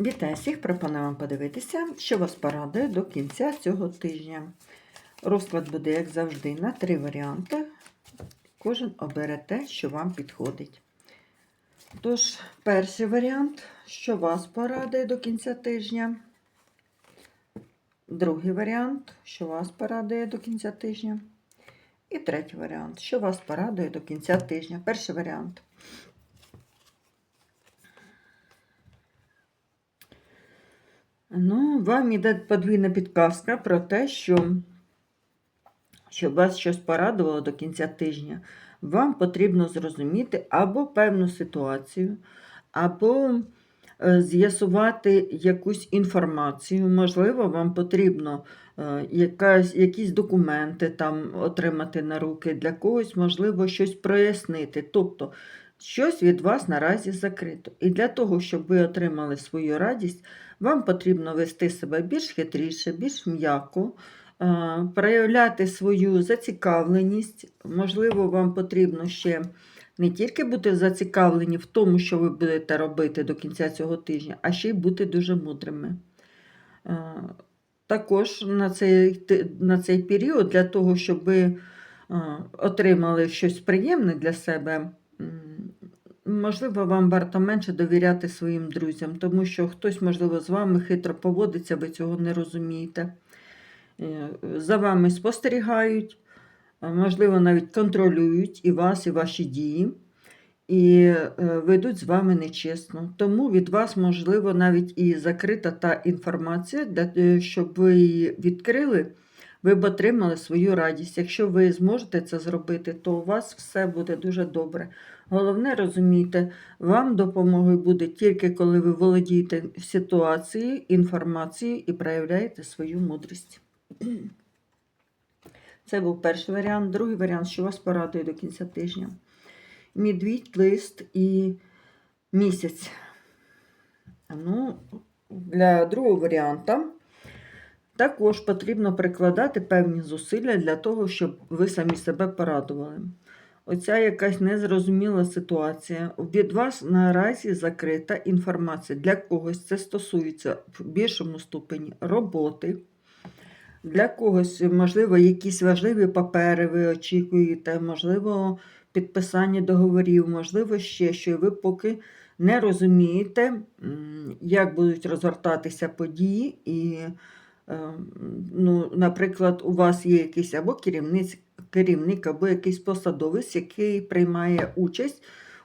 Вітаю всіх! Пропоную вам подивитися, що вас порадує до кінця цього тижня. Розклад буде, як завжди, на три варіанти. Кожен обере те, що вам підходить. Тож, перший варіант, що вас порадує до кінця тижня. Другий варіант, що вас порадує до кінця тижня. І третій варіант, що вас порадує до кінця тижня. Перший варіант. Ну, вам іде подвійна підказка про те, що щоб вас щось порадувало до кінця тижня, вам потрібно зрозуміти або певну ситуацію, або е, з'ясувати якусь інформацію. Можливо, вам потрібно е, якась, якісь документи там отримати на руки, для когось, можливо, щось прояснити. Тобто, щось від вас наразі закрито. І для того, щоб ви отримали свою радість, вам потрібно вести себе більш хитріше, більш м'яко, е, проявляти свою зацікавленість. Можливо, вам потрібно ще не тільки бути зацікавлені в тому, що ви будете робити до кінця цього тижня, а ще й бути дуже мудрими. Е, Також на цей, на цей період, для того, щоб ви е, отримали щось приємне для себе, можливо, вам варто менше довіряти своїм друзям, тому що хтось, можливо, з вами хитро поводиться, ви цього не розумієте. Е, За вами спостерігають, можливо, навіть контролюють і вас, і ваші дії, і е, ведуть з вами нечесно. Тому від вас, можливо, навіть і закрита та інформація, е, щоб ви її відкрили, ви б отримали свою радість. Якщо ви зможете це зробити, то у вас все буде дуже добре. Головне, розумійте, вам допомогою буде тільки коли ви володієте ситуацією, інформацією і проявляєте свою мудрість. Це був перший варіант. Другий варіант, що вас порадує до кінця тижня. Медвідь, лист і місяць. Ну, для другого варіанта також потрібно прикладати певні зусилля для того, щоб ви самі себе порадували. Оця якась незрозуміла ситуація. Від вас наразі закрита інформація. Для когось це стосується в більшому ступені роботи. Для когось, можливо, якісь важливі папери ви очікуєте, можливо, підписання договорів, можливо, ще що і ви поки не розумієте, як будуть розгортатися події. І, ну, наприклад, у вас є якийсь або керівниць, керівник, або якийсь посадовець, який приймає участь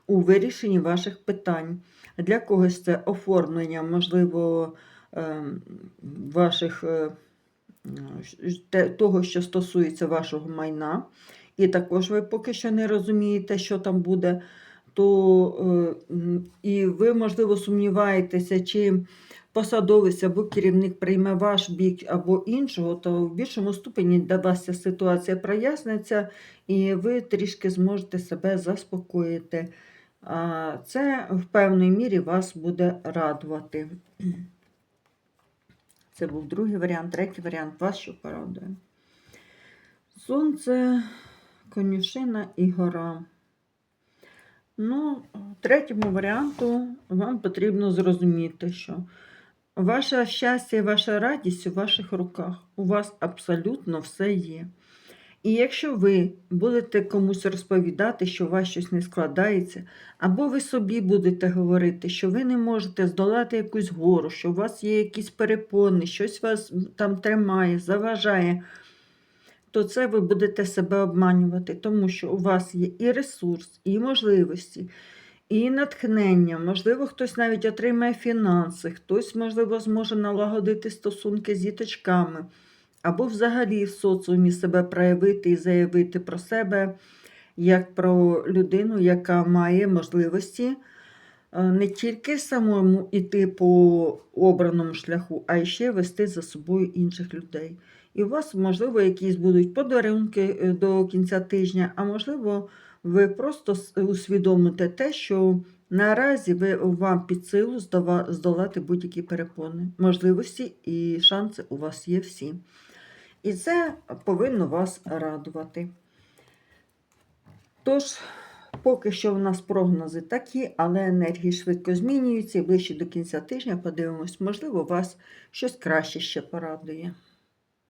у вирішенні ваших питань. Для когось це оформлення, можливо, ем, ваших. е, того, що стосується вашого майна, і також ви поки що не розумієте, що там буде, то е, і ви, можливо, сумніваєтеся, чи посадовець або керівник прийме ваш бік або іншого, то в більшому ступені для вас ця ситуація проясниться, і ви трішки зможете себе заспокоїти. Це в певній мірі вас буде радувати. Це був другий варіант, третій варіант вас що порадує. Сонце, конюшина і гора. Ну, третьому варіанту вам потрібно зрозуміти, що ваше щастя і ваша радість у ваших руках. У вас абсолютно все є. І якщо ви будете комусь розповідати, що у вас щось не складається, або ви собі будете говорити, що ви не можете здолати якусь гору, що у вас є якісь перепони, щось вас там тримає, заважає, то це ви будете себе обманювати, тому що у вас є і ресурс, і можливості, і натхнення. Можливо, хтось навіть отримає фінанси, хтось, можливо, зможе налагодити стосунки з діточками, або взагалі в соціумі себе проявити і заявити про себе як про людину, яка має можливості е, не тільки самому йти по обраному шляху, а й ще вести за собою інших людей. І у вас, можливо, якісь будуть подарунки е, до кінця тижня, а можливо, ви просто усвідомите те, що наразі ви, вам під силу здолати будь-які перепони. Можливості і шанси у вас є всі. І це повинно вас радувати. Тож, поки що в нас прогнози такі, але енергії швидко змінюються і ближче до кінця тижня подивимось, можливо, вас щось краще ще порадує.